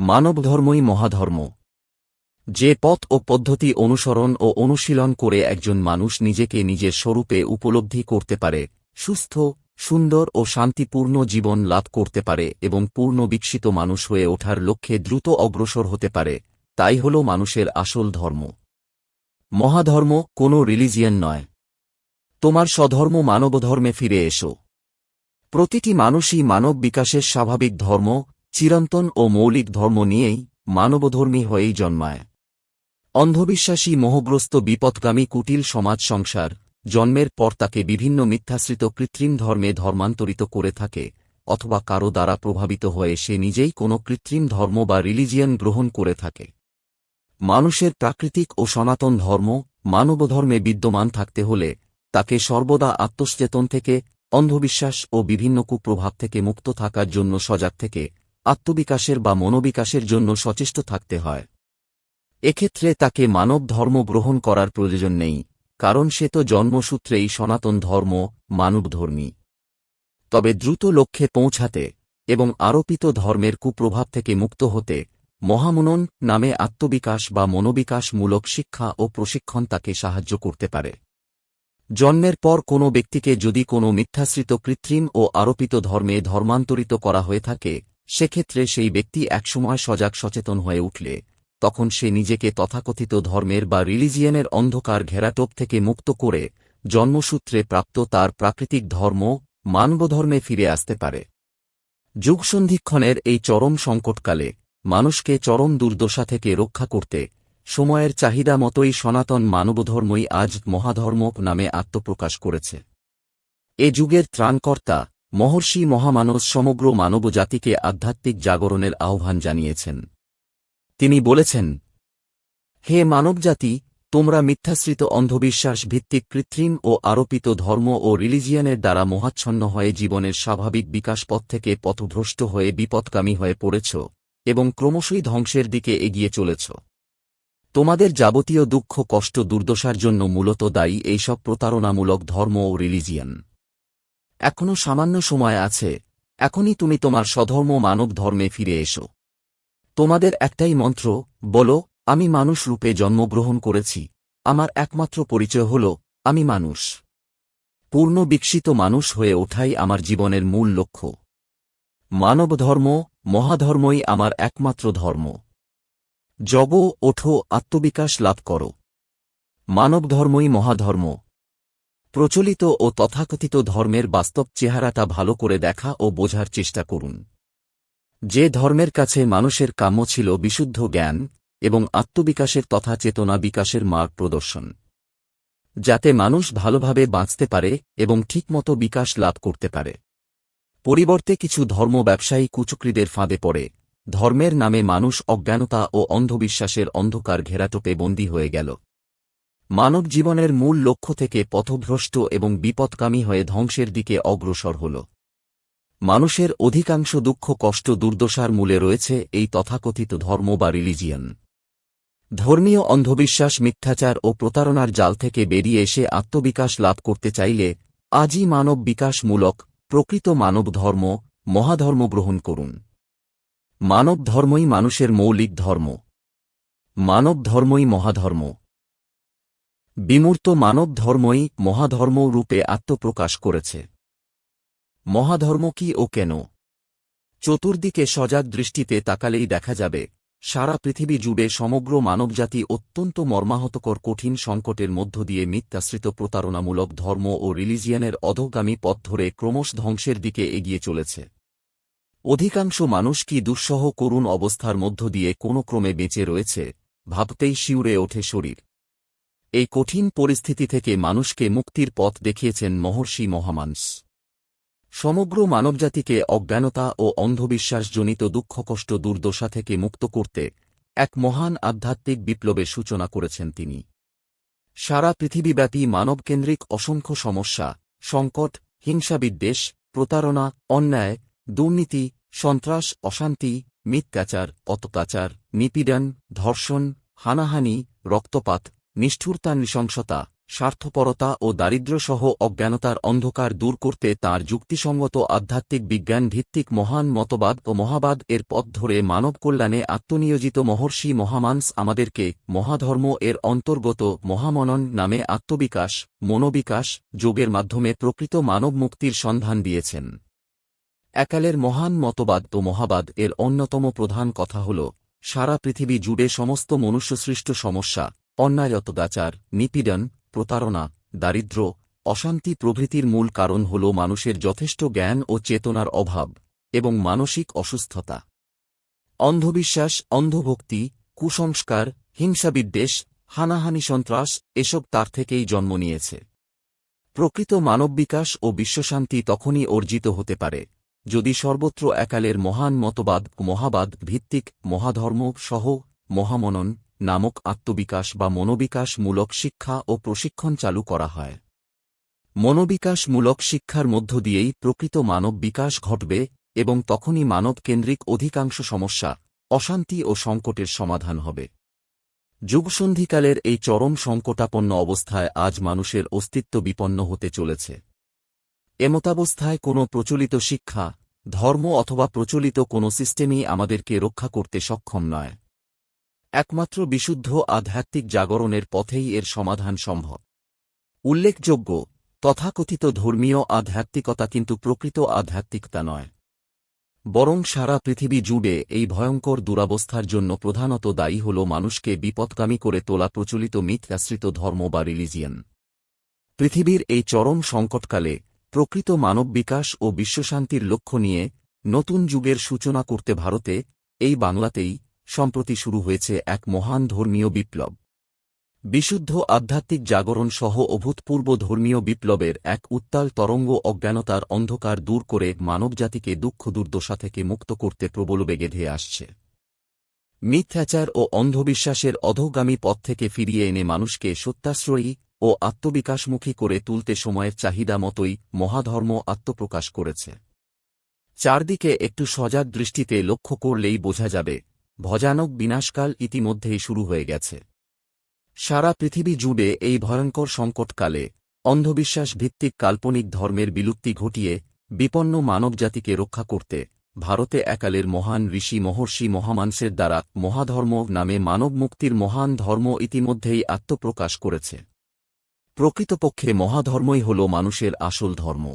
মানবধর্মই মহাধর্ম। যে পথ ও পদ্ধতি অনুসরণ ও অনুশীলন করে একজন মানুষ নিজেকে নিজের স্বরূপে উপলব্ধি করতে পারে, সুস্থ, সুন্দর ও শান্তিপূর্ণ জীবন লাভ করতে পারে এবং পূর্ণ বিকশিত মানুষ হয়ে ওঠার লক্ষ্যে দ্রুত অগ্রসর হতে পারে, তাই হল মানুষের আসল ধর্ম। মহাধর্ম কোনো রিলিজিয়ান নয়। তোমার স্বধর্ম মানবধর্মে ফিরে এসো। প্রতিটি মানুষই মানব বিকাশের স্বাভাবিক ধর্ম চিরন্তন ও মৌলিক ধর্ম নিয়েই মানবধর্মী হয়েই জন্মায়। অন্ধবিশ্বাসী মোহগ্রস্ত বিপদগামী কুটিল সমাজ সংসার জন্মের পর তাকে বিভিন্ন মিথ্যাশ্রিত কৃত্রিম ধর্মে ধর্মান্তরিত করে থাকে অথবা কারও দ্বারা প্রভাবিত হয়ে সে নিজেই কোনো কৃত্রিম ধর্ম বা রিলিজিয়ান গ্রহণ করে থাকে। মানুষের প্রাকৃতিক ও সনাতন ধর্ম মানবধর্মে বিদ্যমান থাকতে হলে তাকে সর্বদা আত্মসচেতন থেকে, অন্ধবিশ্বাস ও বিভিন্ন কুপ্রভাব থেকে মুক্ত থাকার জন্য সজাগ থেকে আত্মবিকাশের বা মনোবিকাশের জন্য সচেষ্ট থাকতে হয়। এক্ষেত্রে তাকে মানব ধর্ম গ্রহণ করার প্রয়োজন নেই, কারণ সে তো জন্মসূত্রেই সনাতন ধর্ম, মানবধর্মী। তবে দ্রুত লক্ষ্যে পৌঁছাতে এবং আরোপিত ধর্মের কুপ্রভাব থেকে মুক্ত হতে, মহামনন নামে আত্মবিকাশ বা মনোবিকাশমূলক শিক্ষা ও প্রশিক্ষণ তাকে সাহায্য করতে পারে। জন্মের পর কোনো ব্যক্তিকে যদি কোনো মিথ্যাশ্রিত কৃত্রিম ও আরোপিত ধর্মে ধর্মান্তরিত করা হয়ে থাকে সেক্ষেত্রে সেই ব্যক্তি একসময় সজাগ সচেতন হয়ে উঠলে, তখন সে নিজেকে তথাকথিত ধর্মের বা রিলিজিয়নের অন্ধকার ঘেরাটোপ থেকে মুক্ত করে জন্মসূত্রে প্রাপ্ত তার প্রাকৃতিক ধর্ম মানবধর্মে ফিরে আসতে পারে। যুগসন্ধিক্ষণের এই চরম সংকটকালে মানুষকে চরম দুর্দশা থেকে রক্ষা করতে সময়ের চাহিদা মতোই সনাতন মানবধর্মই আজ মহাধর্ম নামে আত্মপ্রকাশ করেছে। এ যুগের ত্রাণকর্তা মহর্ষি মহামানস সমগ্র মানবজাতিকে আধ্যাত্মিক জাগরণের আহ্বান জানিয়েছেন। তিনি বলেছেন, হে মানবজাতি, তোমরা মিথ্যাশ্রিত অন্ধবিশ্বাস ভিত্তিক কৃত্রিম ও আরোপিত ধর্ম ও রিলিজিয়ানের দ্বারা মোহাচ্ছন্ন হয়ে জীবনের স্বাভাবিক বিকাশ পথ থেকে পথভ্রষ্ট হয়ে বিপদকামী হয়ে পড়েছ এবং ক্রমশই ধ্বংসের দিকে এগিয়ে চলেছ। তোমাদের যাবতীয় দুঃখ, কষ্ট, দুর্দশার জন্য মূলত দায়ী এইসব প্রতারণামূলক ধর্ম ও রিলিজিয়ন। এখনও সামান্য সময় আছে। এখনই তুমি তোমার স্বধর্ম মানব ধর্মে ফিরে এসো। তোমাদের একটাই মন্ত্র, বলো, আমি মানুষ রূপে জন্মগ্রহণ করেছি। আমার একমাত্র পরিচয় হল, আমি মানুষ। পূর্ণ বিকশিত মানুষ হয়ে ওঠাই আমার জীবনের মূল লক্ষ্য। মানব ধর্ম, মহাধর্মই আমার একমাত্র ধর্ম। জগ, ওঠো, আত্মবিকাশ লাভ করো। মানব ধর্মই মহাধর্ম। প্রচলিত ও তথাকথিত ধর্মের বাস্তব চেহারাটা ভালো করে দেখা ও বোঝার চেষ্টা করুন। যে ধর্মের কাছে মানুষের কাম্য ছিল বিশুদ্ধ জ্ঞান এবং আত্মবিকাশের তথা চেতনা বিকাশের মার্গ প্রদর্শন। যাতে মানুষ ভালোভাবে বাঁচতে পারে এবং ঠিকমতো বিকাশ লাভ করতে পারে। পরিবর্তে কিছু ধর্ম ব্যবসায়ী কুচক্রীদের ফাঁদে পড়ে। ধর্মের নামে মানুষ অজ্ঞানতা ও অন্ধবিশ্বাসের অন্ধকার ঘেরাটোপে বন্দী হয়ে গেল। মানব জীবনের মূল লক্ষ্য থেকে পথভ্রষ্ট এবং বিপদকামী হয়ে ধ্বংসের দিকে অগ্রসর হল। মানুষের অধিকাংশ দুঃখ, কষ্ট, দুর্দশার মূলে রয়েছে এই তথাকথিত ধর্ম বা রিলিজিয়ান। ধর্মীয় অন্ধবিশ্বাস, মিথ্যাচার ও প্রতারণার জাল থেকে বেরিয়ে এসে আত্মবিকাশ লাভ করতে চাইলে আজই মানব বিকাশমূলক, প্রকৃত মানব ধর্ম, মহাধর্ম গ্রহণ করুন। মানব ধর্মই মানুষের মৌলিক ধর্ম। মানব ধর্মই মহাধর্ম। বিমূর্ত মানব ধর্মই মহাধর্ম রূপে আত্মপ্রকাশ করেছে। মহাধর্ম কি ও কেন? চতুর্দিকে সজাগ দৃষ্টিতে তাকালেই দেখা যাবে, সারা পৃথিবী জুড়ে সমগ্র মানবজাতি অত্যন্ত মর্মাহতকর কঠিন সংকটের মধ্য দিয়ে মিথ্যাশ্রিত প্রতারণামূলক ধর্ম ও রিলিজিয়ানের অধোগামী পথ ধরে ক্রমশ ধ্বংসের দিকে এগিয়ে চলেছে। অধিকাংশ মানুষ কি দুঃসহ করুণ অবস্থার মধ্য দিয়ে কোনো ক্রমে বেঁচে রয়েছে, ভাবতেই শিউরে ওঠে শরীর। এই কঠিন পরিস্থিতি থেকে মানুষকে মুক্তির পথ দেখিয়েছেন মহর্ষি মহামানস সমগ্র মানবজাতিকে অজ্ঞানতা ও অন্ধবিশ্বাসজনিত দুঃখকষ্ট দুর্দশা থেকে মুক্ত করতে এক মহান আধ্যাত্মিক বিপ্লবের সূচনা করেছেন তিনি। সারা পৃথিবীব্যাপী মানবকেন্দ্রিক অসংখ্য সমস্যা, সংকট, হিংসাবিদ্বেষ, প্রতারণা, অন্যায়, দুর্নীতি, সন্ত্রাস, অশান্তি, মিথ্যাচার, অত্যাচার, নিপীড়ন, ধর্ষণ, হানাহানি, রক্তপাত নিষ্ঠুরতা, নৃশংসতা, স্বার্থপরতা ও দারিদ্র্যসহ অজ্ঞানতার অন্ধকার দূর করতে তার যুক্তিসঙ্গত আধ্যাত্মিক বিজ্ঞান ভিত্তিক মহান মতবাদ ও মহাবাদ এর পথ ধরে মানব কল্যাণে আত্মনিয়োজিত মহর্ষি মহামানস আমাদেরকে মহাধর্ম এর অন্তর্গত মহামনন নামে আত্মবিকাশ, মনোবিকাশ যোগের মাধ্যমে প্রকৃত মানব মুক্তির সন্ধান দিয়েছেন। একালের মহান মতবাদ ও মহাবাদ এর অন্যতম প্রধান কথা হল, সারা পৃথিবী জুড়ে সমস্ত মনুষ্যসৃষ্ট সমস্যা অন্যায়তদাচার, নিপীড়ন, প্রতারণা দারিদ্র্য অশান্তি প্রভৃতির মূল কারণ হল মানুষের যথেষ্ট জ্ঞান ও চেতনার অভাব এবং মানসিক অসুস্থতা। অন্ধবিশ্বাস, অন্ধভক্তি, কুসংস্কার, হিংসাবিদ্বেষ, হানাহানি সন্ত্রাস এসব তার থেকেই জন্ম নিয়েছে। প্রকৃত মানব বিকাশ ও বিশ্বশান্তি তখনই অর্জিত হতে পারে যদি সর্বত্র একালের মহান মতবাদ, মহাবাদ ভিত্তিক মহাধর্ম সহ মহামনন নামক আত্মবিকাশ বা মনোবিকাশমূলক শিক্ষা ও প্রশিক্ষণ চালু করা হয়। মনোবিকাশমূলক শিক্ষার মধ্য দিয়েই প্রকৃত মানব বিকাশ ঘটবে এবং তখনই মানবকেন্দ্রিক অধিকাংশ সমস্যা, অশান্তি ও সংকটের সমাধান হবে। যুগসন্ধিকালের এই চরম সংকটাপন্ন অবস্থায় আজ মানুষের অস্তিত্ব বিপন্ন হতে চলেছে। এমতাবস্থায় কোনো প্রচলিত শিক্ষা, ধর্ম অথবা প্রচলিত কোনো সিস্টেমই আমাদেরকে রক্ষা করতে সক্ষম নয়। একমাত্র বিশুদ্ধ আধ্যাত্মিক জাগরণের পথেই এর সমাধান সম্ভব। উল্লেখযোগ্য, তথাকথিত ধর্মীয় আধ্যাত্মিকতা কিন্তু প্রকৃত আধ্যাত্মিকতা নয়। বরং সারা পৃথিবী জুড়ে এই ভয়ঙ্কর দুরাবস্থার জন্য প্রধানত দায়ী হল মানুষকে বিপদকামী করে তোলা প্রচলিত মিথ্যাশ্রিত ধর্ম বা রিলিজিয়ন। পৃথিবীর এই চরম সংকটকালে প্রকৃত মানব বিকাশ ও বিশ্বশান্তির লক্ষ্য নিয়ে নতুন যুগের সূচনা করতে ভারতে, এই বাংলাতেই সম্প্রতি শুরু হয়েছে এক মহান ধর্মীয় বিপ্লব। বিশুদ্ধ আধ্যাত্মিক জাগরণ সহ অভূতপূর্ব ধর্মীয় বিপ্লবের এক উত্তাল তরঙ্গ অজ্ঞানতার অন্ধকার দূর করে মানবজাতিকে দুঃখ দুর্দশা থেকে মুক্ত করতে প্রবল বেগে ধেয়ে আসছে। মিথ্যাচার ও অন্ধবিশ্বাসের অধোগামী পথ থেকে ফিরিয়ে এনে মানুষকে সত্যাশ্রয়ী ও আত্মবিকাশমুখী করে তুলতে সময়ের চাহিদা মতোই মহাধর্ম আত্মপ্রকাশ করেছে। চারদিকে একটু সজাগ দৃষ্টিতে লক্ষ্য করলেই বোঝা যাবে ভয়ানক বিনাশকাল ইতিমধ্যেই শুরু হয়ে গেছে। সারা পৃথিবী জুড়ে এই ভয়ঙ্কর সংকটকালে অন্ধবিশ্বাস ভিত্তিক কাল্পনিক ধর্মের বিলুপ্তি ঘটিয়ে বিপন্ন মানবজাতিকে রক্ষা করতে ভারতে একালের মহান ঋষি মহর্ষি মহামানসের দ্বারা মহাধর্ম নামে মানব মুক্তির মহান ধর্ম ইতিমধ্যেই আত্মপ্রকাশ করেছে। প্রকৃতপক্ষে মহাধর্মই হল মানুষের আসল ধর্ম।